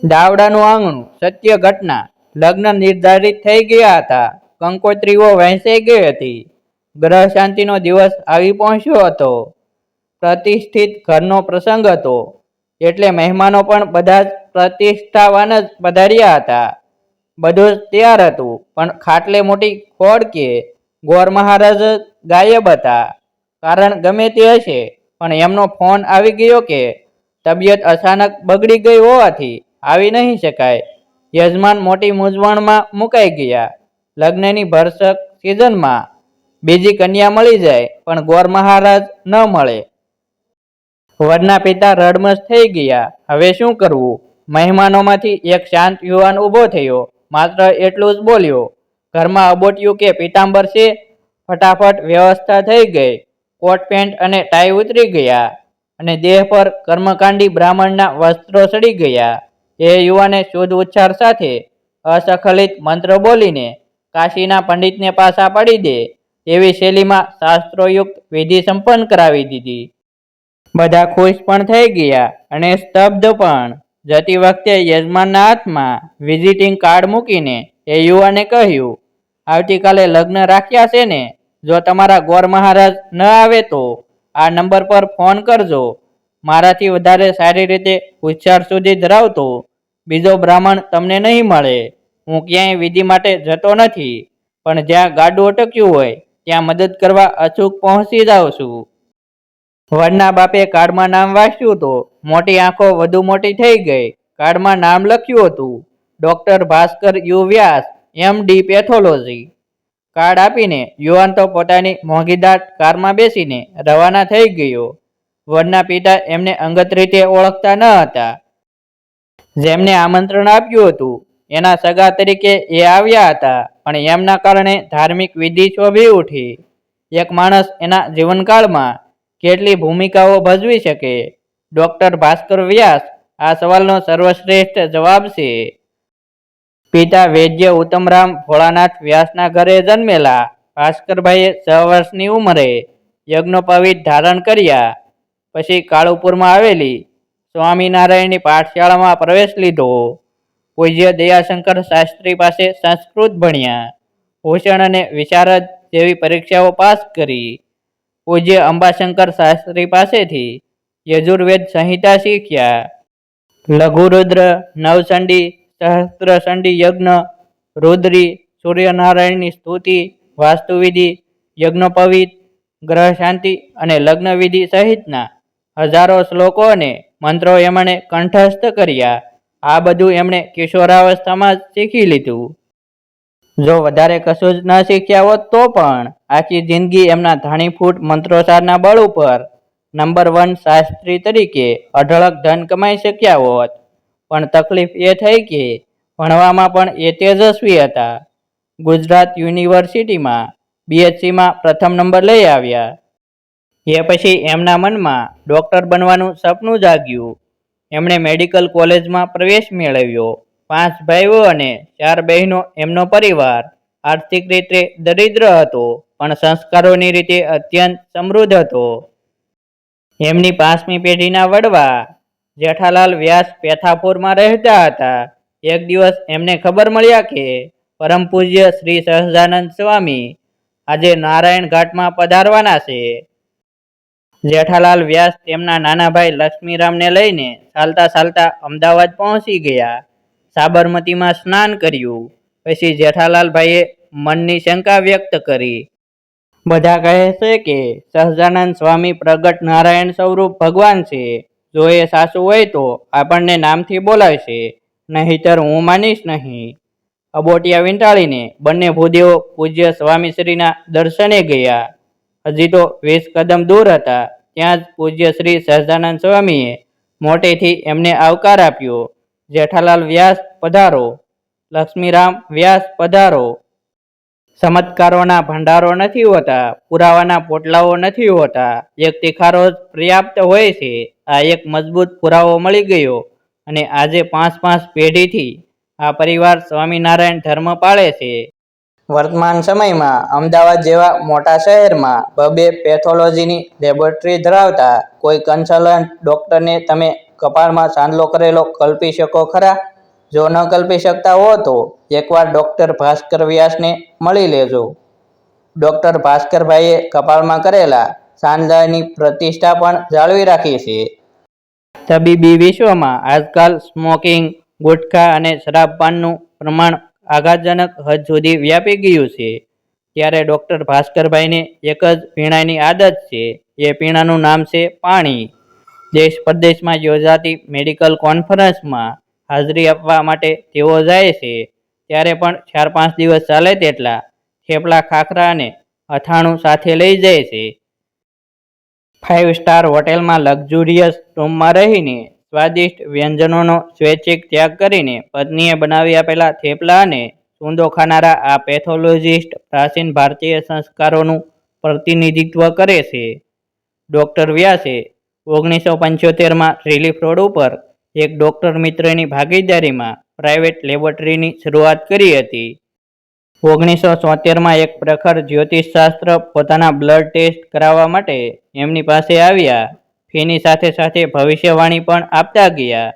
દાવડાનું આંગણું, સત્ય ઘટના, લગ્ન નિર્ધારિત થઈ ગયા હતા. કંકોત્રીઓ વહેંચાઈ ગઈ હતી. ગ્રહ શાંતિનો દિવસ આવી પહોંચ્યો હતો. પ્રતિષ્ઠિત ઘરનો પ્રસંગ હતો. એટલે મહેમાનો પણ બધા પ્રતિષ્ઠાવાન જ પધાર્યા હતા. બધું જ તૈયાર હતું, પણ ખાટલે મોટી ખોડ કે ગોર મહારાજ ગાયબ હતા. કારણ ગમે તે હશે, પણ એમનો ફોન આવી ગયો કે તબિયત અચાનક બગડી ગઈ હોવાથી આવી નહીં શકાય. યજમાન મોટી મૂંઝવણમાં મુકાઈ ગયા. લગ્નની ભરસક સિઝનમાં બીજી કન્યા મળી જાય, પણ ગોર મહારાજ ન મળે. વરના પિતા રડમસ થઈ ગયા. હવે શું કરવું? મહેમાનોમાંથી એક શાંત યુવાન ઊભો થયો. માત્ર એટલું જ બોલ્યો. ઘરમાં અબોટ્યું કે પીતાંબર છે? ફટાફટ વ્યવસ્થા થઈ ગઈ. કોટ પેન્ટ અને ટાઈ ઉતરી ગયા. અને દેહ પર કર્મકાંડી બ્રાહ્મણના વસ્ત્રો સડી ગયા. એ યુવાને શુદ્ધ ઉચ્ચાર સાથે અસખલિત મંત્ર બોલીને કાશીના પંડિતને પાછા પાડી દે એવી શૈલીમાં શાસ્ત્રોયુક્ત વિધિ સંપન્ન કરાવી દીધી. બધા ખુશ પણ થઈ ગયા અને સ્તબ્ધ પણ. જતી વખતે યજમાનના હાથમાં વિઝિટિંગ કાર્ડ મૂકીને એ યુવાને કહ્યું, આવતીકાલે લગ્ન રાખ્યા છે ને? જો તમારા ગોર મહારાજ ન આવે તો આ નંબર પર ફોન કરજો. મારાથી વધારે સારી રીતે ઉચ્ચાર સુધી ધરાવતો બીજો બ્રાહ્મણ તમને નહીં મળે. હું ક્યાંય વિધિ માટે જતો નથી, પણ જ્યાં ગાડું અટક્યું હોય, ત્યાં મદદ કરવા અચૂક પહોંચી જાઉં છું. વડના બાપે કાર્ડમાં નામ વાંચ્યું તો મોટી આંખો વધુ મોટી થઈ ગઈ. કાર્ડમાં નામ લખ્યું હતું, doctor Bhaskar U Vyas, M D pathology. Card આપીને યુવાન તો પોતાની મોંઘીદાટ કારમાં બેસીને રવાના થઈ ગયો. વડના પિતા એમને અંગત રીતે ઓળખતા ન હતા. જેમને આમંત્રણ આપ્યું હતું, એના સગા તરીકે એ આવ્યા હતા પણ એમના કારણે ધાર્મિક વિધિ શોભી ઉઠી. એક માણસ એના જીવનકાળમાં કેટલી ભૂમિકાઓ ભજવી શકે? ડૉક્ટર ભાસ્કર વ્યાસ, આ સવાલનો સર્વશ્રેષ્ઠ જવાબ છે. પિતા વૈદ્ય ઉત્તમરામ ભોળાનાથ વ્યાસના ઘરે જન્મેલા. ભાસ્કરભાઈએ છ વર્ષની ઉંમરે યજ્ઞોપવિત ધારણ કર્યા. પછી કાળુપુરમાં આવેલી. સ્વામિનારાયણની પાઠશાળામાં પ્રવેશ લીધો. પૂજ્ય દયાશંકર શાસ્ત્રી પાસે સંસ્કૃત ભણ્યા. ભૂષણ અને વિશારદ જેવી પરીક્ષાઓ પાસ કરી. પૂજ્ય અંબાશંકર શાસ્ત્રી પાસેથી યજુર્વેદ સંહિતા શીખ્યા. લઘુરુદ્ર નવચંડી સહસ્ત્રસંડી યજ્ઞ, રુદ્રી, સૂર્યનારાયણની સ્તુતિ, વાસ્તુવિધિ, યજ્ઞોપવિત ગ્રહ શાંતિ અને લગ્નવિધિ સહિતના હજારો શ્લોકો અને મંત્રો એમણે કંઠસ્થ કર્યા. આ બધું એમણે કિશોરાવસ્થામાં શીખી લીધું. જો વધારે કશું જ ન શીખ્યા હોત તો પણ આખી જિંદગી એમના ધાણીફૂટ મંત્રોસારના બળ ઉપર નંબર વન શાસ્ત્રી તરીકે અઢળક ધન કમાઈ શક્યા હોત. પણ તકલીફ એ થઈ કે ભણવામાં પણ એ તેજસ્વી હતા. ગુજરાત યુનિવર્સિટીમાં બીએચસીમાં પ્રથમ નંબર લઈ આવ્યા. એ પછી એમના મનમાં ડૉક્ટર બનવાનું સપનું જાગ્યું. એમણે મેડિકલ કોલેજમાં પ્રવેશ મેળવ્યો. પાંચ ભાઈઓ અને ચાર બહેનો એમનો પરિવાર આર્થિક રીતે દરિદ્ર હતો, પણ સંસ્કારોની રીતે અત્યંત સમૃદ્ધ હતો. એમની પાંચમી પેઢીના વડવા જેઠાલાલ વ્યાસ પેથાપુરમાં રહેતા હતા. એક દિવસ એમને ખબર મળ્યા કે પરમ પૂજ્ય શ્રી સહજાનંદ સ્વામી આજે નારાયણ ઘાટમાં પધારવાના છે. જેઠાલાલ વ્યાસ તેમના નાના ભાઈ લક્ષ્મીરામને લઈને ચાલતા ચાલતા અમદાવાદ પહોંચી ગયા. સાબરમતીમાં સ્નાન કર્યું. પછી જેઠાલાલભાઈએ મનની શંકા વ્યક્ત કરી. બધા કહે છે કે સહજાનંદ સ્વામી પ્રગટ નારાયણ સ્વરૂપ ભગવાન છે. જો એ સાસુ હોય તો આપણને નામથી બોલાવશે નહીતર હું માનીશ નહીં. અબોટિયા વીંટાળીને બંને ભૂદેવો પૂજ્ય સ્વામીશ્રીના દર્શને ગયા. હજી તો વીસ કદમ દૂર હતા, ત્યાં જ પૂજ્ય શ્રી સહજાનંદ સ્વામીએ મોટેથી એમને આવકાર આપ્યો. જેઠાલાલ વ્યાસ પધારો, લક્ષ્મીરામ વ્યાસ પધારો. ચમત્કારોના ભંડારો નથી હોતા, પુરાવાના પોટલાઓ નથી હોતા, એક તિખારો જ પર્યાપ્ત હોય છે. આ એક મજબૂત પુરાવો મળી ગયો અને આજે પાંચ પાંચ પેઢીથી આ પરિવાર સ્વામિનારાયણ ધર્મ પાળે છે. વર્તમાન સમયમાં અમદાવાદ જેવા મોટા શહેરમાં બબે પેથોલોજીની લેબોરેટરી ધરાવતા કોઈ કન્સલ્ટન્ટ ડૉક્ટરને તમે કપાળમાં સાંદલો કરેલો કલ્પી શકો ખરા? જો ન કલ્પી શકતા હો તો એકવાર ડૉક્ટર ભાસ્કર વ્યાસને મળી લેજો. ડૉક્ટર ભાસ્કરભાઈએ કપાળમાં કરેલા સાંદલાની પ્રતિષ્ઠા પણ જાળવી રાખી છે. તબીબી વિશ્વમાં આજકાલ સ્મોકિંગ, ગુટખા અને શરાબપાનનું પ્રમાણ આઘાતજનક હદ સુધી વ્યાપી ગયું છે. ત્યારે ડૉક્ટર ભાસ્કરભાઈને એક જ પીણાની આદત છે. એ પીણાનું નામ છે પાણી. દેશ પરદેશમાં યોજાતી મેડિકલ કોન્ફરન્સમાં હાજરી આપવા માટે તેઓ જાય છે. ત્યારે પણ ચાર પાંચ દિવસ ચાલે તેટલા થેપલા ખાખરા અને અથાણું સાથે લઈ જાય છે. ફાઇવ સ્ટાર હોટેલમાં લક્ઝુરિયસ રૂમમાં રહીને સ્વાદિષ્ટ વ્યંજનોનો સ્વૈચ્છિક ત્યાગ કરીને પત્નીએ બનાવી આપેલા થેપલા અને સૂંદો ખાનારા આ પેથોલોજિસ્ટ પ્રાચીન ભારતીય સંસ્કારોનું પ્રતિનિધિત્વ કરે છે. ડૉક્ટર વ્યાસે ઓગણીસો પંચોતેરમાં રિલીફ રોડ ઉપર એક ડૉક્ટર મિત્રની ભાગીદારીમાં પ્રાઇવેટ લેબોરેટરીની શરૂઆત કરી હતી. ઓગણીસો સોતેરમાં એક પ્રખર જ્યોતિષશાસ્ત્ર પોતાના બ્લડ ટેસ્ટ કરાવવા માટે એમની પાસે આવ્યા. ફીની સાથે સાથે ભવિષ્યવાણી પણ આપતા ગયા.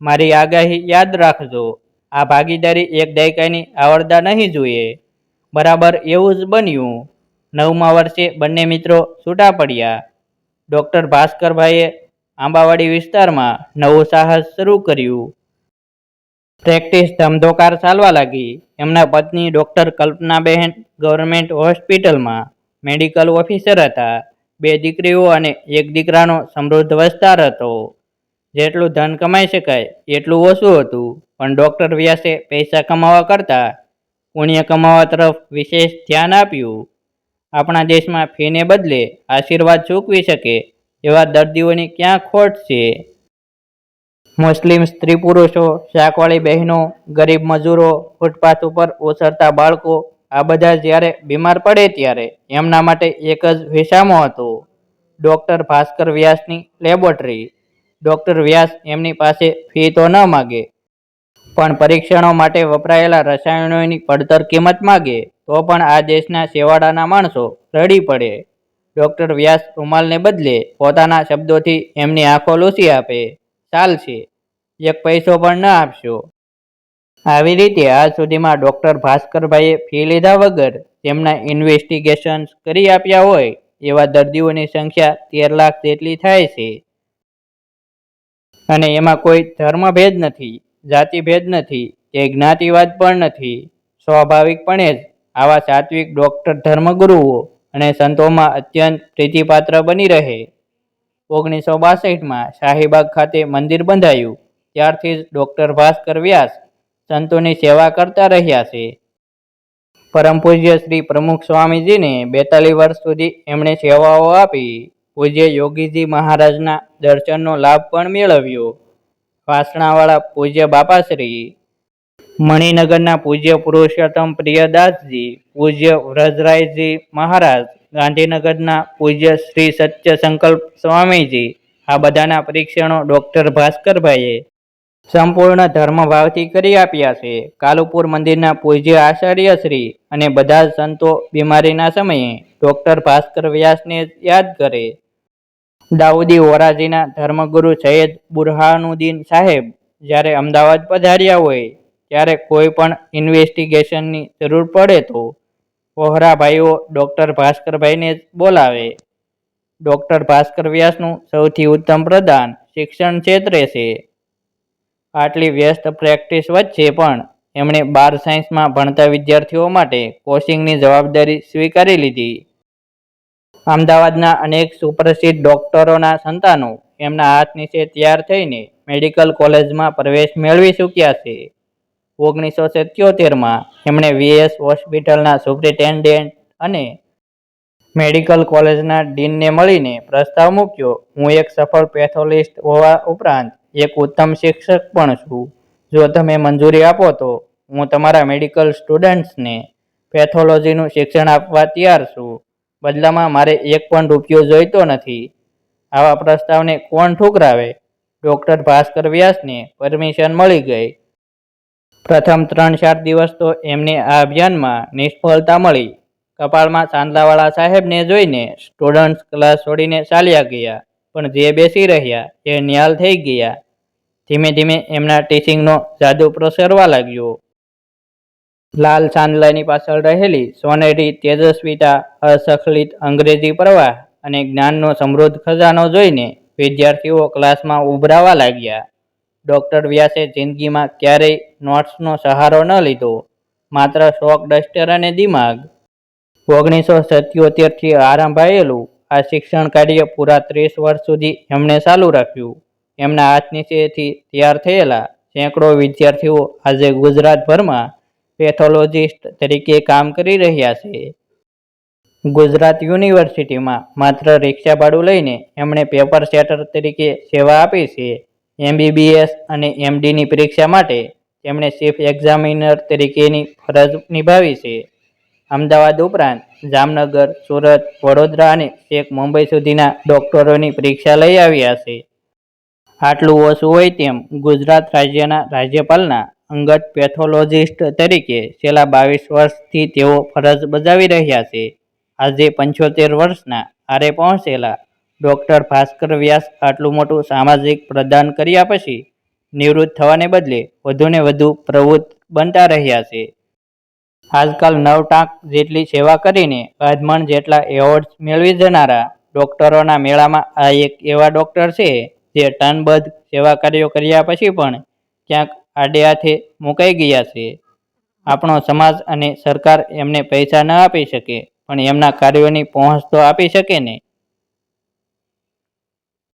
મારી આગાહી યાદ રાખજો. આ ભાગીદારી એક દાયકાની આવડતા નહીં જોઈએ. બરાબર એવું જ બન્યું. નવમા વર્ષે બંને મિત્રો છૂટા પડ્યા. ડૉક્ટર ભાસ્કરભાઈએ આંબાવાડી વિસ્તારમાં નવું સાહસ શરૂ કર્યું. પ્રેક્ટિસ ધમધોકાર ચાલવા લાગી. એમના પત્ની ડૉક્ટર કલ્પનાબહેન ગવર્મેન્ટ હોસ્પિટલમાં મેડિકલ ઓફિસર હતા. બે દીકરીઓ અને એક દીકરાનો સમૃદ્ધ વિસ્તાર હતો. જેટલું ધન કમાઈ શકાય એટલું ઓછું હતું, પણ ડૉક્ટર વ્યાસે પૈસા કમાવા કરતાં પુણ્ય કમાવા તરફ વિશેષ ધ્યાન આપ્યું. આપણા દેશમાં ફીને બદલે આશીર્વાદ ચૂકવી શકે એવા દર્દીઓની ક્યાં ખોટ છે? મુસ્લિમ સ્ત્રી પુરુષો, શાકવાળી બહેનો, ગરીબ મજૂરો, ફૂટપાથ ઉપર ઓસરતા બાળકો આ બધા જ્યારે બીમાર પડે ત્યારે એમના માટે એક જ વિસામો હતો. ડૉક્ટર ભાસ્કર વ્યાસની લેબોરેટરી. ડૉક્ટર વ્યાસ એમની પાસે ફી તો ન માગે, પણ પરીક્ષણો માટે વપરાયેલા રસાયણોની પડતર કિંમત માગે, તો પણ આ દેશના સેવાડાના માણસો રડી પડે. ડૉક્ટર વ્યાસ રૂમાલને બદલે પોતાના શબ્દોથી એમની આંખો લૂસી આપે. ચાલશે એક પૈસો પણ ન આપશો. આવી રીતે આજ સુધીમાં ડૉક્ટર ભાસ્કરભાઈએ ફી લીધા વગર તેમના ઇન્વેસ્ટિગેશન્સ કરી આપ્યા હોય એવા દર્દીઓની સંખ્યા તેર લાખ જેટલી થાય છે. અને એમાં કોઈ ધર્મભેદ નથી, જાતિભેદ નથી, કે જ્ઞાતિવાદ પણ નથી. સ્વાભાવિકપણે જ આવા સાત્વિક ડૉક્ટર ધર્મગુરુઓ અને સંતોમાં અત્યંત પ્રીતિપાત્ર બની રહે. ઓગણીસો બાસઠમાં શાહીબાગ ખાતે મંદિર બંધાયું. ત્યારથી જ ડૉક્ટર ભાસ્કર વ્યાસ સંતોની સેવા કરતા રહ્યા છે. પરમ પૂજ્ય શ્રી પ્રમુખ સ્વામીજીને બેતાલીસ વર્ષ સુધી એમણે સેવાઓ આપી. પૂજ્ય યોગીજી મહારાજના દર્શનનો લાભ પણ મેળવ્યો. વાસણાવાળા પૂજ્ય બાપાશ્રી, મણિનગરના પૂજ્ય પુરુષોત્તમ પ્રિયદાસજી, પૂજ્ય વ્રજરાયજી મહારાજ, ગાંધીનગરના પૂજ્ય શ્રી સત્ય સંકલ્પ સ્વામીજી, આ બધાના પરીક્ષણો ડૉક્ટર ભાસ્કરભાઈએ સંપૂર્ણ ધર્મભાવથી કરી આપ્યા છે. કાલુપુર મંદિરના પૂજ્ય આચાર્યશ્રી અને બધા સંતો બીમારીના સમયે ડૉક્ટર ભાસ્કર વ્યાસને યાદ કરે. દાઉદી વોરાજીના ધર્મગુરુ સૈયદ બુરહાનુદ્દીન સાહેબ જ્યારે અમદાવાદ પધાર્યા હોય ત્યારે કોઈ પણ ઇન્વેસ્ટિગેશનની જરૂર પડે તો વહોરાભાઈઓ ડૉક્ટર ભાસ્કરભાઈને જ બોલાવે. ડૉક્ટર ભાસ્કર વ્યાસનું સૌથી ઉત્તમ પ્રદાન શિક્ષણ ક્ષેત્રે છે. આટલી વ્યસ્ત પ્રેક્ટિસ વચ્ચે પણ એમણે બાર સાયન્સમાં ભણતા વિદ્યાર્થીઓ માટે કોચિંગની જવાબદારી સ્વીકારી લીધી. અમદાવાદના અનેક સુપ્રસિદ્ધ ડોક્ટરોના સંતાનો એમના હાથ નીચે તૈયાર થઈને મેડિકલ કોલેજમાં પ્રવેશ મેળવી ચૂક્યા છે. ઓગણીસો સિત્યોતેરમાં એમણે વીએસ હોસ્પિટલના સુપ્રિન્ટેન્ડન્ટ અને મેડિકલ કોલેજના ડીનને મળીને પ્રસ્તાવ મૂક્યો, હું એક સફળ પેથોલિસ્ટ હોવા ઉપરાંત એક ઉત્તમ શિક્ષક પણ છું. જો તમે મંજૂરી આપો તો હું તમારા મેડિકલ સ્ટુડન્ટ્સને પેથોલોજીનું શિક્ષણ આપવા તૈયાર છું. બદલામાં મારે એક પણ રૂપિયો જોઈતો નથી. આવા પ્રસ્તાવને કોણ ઠુકરાવે? ડૉક્ટર ભાસ્કર વ્યાસને પરમિશન મળી ગઈ. પ્રથમ ત્રણ ચાર દિવસ તો એમને આ અભિયાનમાં નિષ્ફળતા મળી. કપાળમાં ચાંદલાવાળા સાહેબને જોઈને સ્ટુડન્ટ્સ ક્લાસ છોડીને ચાલ્યા ગયા. પણ જે બેસી રહ્યા એ નિહાલ થઈ ગયા. ધીમે ધીમે એમના ટીચિંગનો જાદુ પ્રસરવા લાગ્યો. લાલ ચાંદલાની પાછળ રહેલી સોનેરી તેજસ્વીતા અસખલિત અંગ્રેજી પ્રવાહ અને જ્ઞાનનો સમૃદ્ધ ખજાનો જોઈને વિદ્યાર્થીઓ ક્લાસમાં ઉભરાવા લાગ્યા. ડૉક્ટર વ્યાસે જિંદગીમાં ક્યારેય નોટ્સનો સહારો ન લીધો, માત્ર શોક ડસ્ટર અને દિમાગ. ઓગણીસો સત્યોતેરથી આરંભાયેલું આ શિક્ષણ કાર્ય પૂરા ત્રીસ વર્ષ સુધી એમણે ચાલુ રાખ્યું. એમના હાથ નીચેથી તૈયાર થયેલા સેંકડો વિદ્યાર્થીઓ આજે ગુજરાતભરમાં પેથોલોજીસ્ટ તરીકે કામ કરી રહ્યા છે. ગુજરાત યુનિવર્સિટીમાં માત્ર રિક્ષા ભાડું લઈને એમણે પેપર સેટર તરીકે સેવા આપી છે. એમબીબીએસ અને એમડીની પરીક્ષા માટે તેમણે ચીફ એક્ઝામિનર તરીકેની ફરજ નિભાવી છે. અમદાવાદ ઉપરાંત જામનગર, સુરત, વડોદરા અને છેક મુંબઈ સુધીના ડોક્ટરોની પરીક્ષા લઈ આવ્યા છે. આટલું ઓછું હોય તેમ ગુજરાત રાજ્યના રાજ્યપાલના અંગત પેથોલોજીસ્ટ તરીકે છેલ્લા બાવીસ વર્ષથી તેઓ ફરજ બજાવી રહ્યા છે. આજે પંચોતેર વર્ષના આરે પહોંચેલા ડૉક્ટર ભાસ્કર વ્યાસ આટલું મોટું સામાજિક પ્રદાન કર્યા પછી નિવૃત્ત થવાને બદલે વધુને વધુ પ્રવૃત્ત બનતા રહ્યા છે. આજકાલ નવ ટાંક જેટલી સેવા કરીને અધમણ જેટલા એવોર્ડ્સ મેળવી જનારા ડોક્ટરોના મેળામાં આ એક એવા ડોક્ટર છે જે ટનબદ્ધ સેવા કાર્યો કર્યા પછી પણ ક્યાંક આડે હાથે મુકાઈ ગયા છે. આપણો સમાજ અને સરકાર એમને પૈસા ન આપી શકે, પણ એમના કાર્યોની પહોંચ તો આપી શકે ને.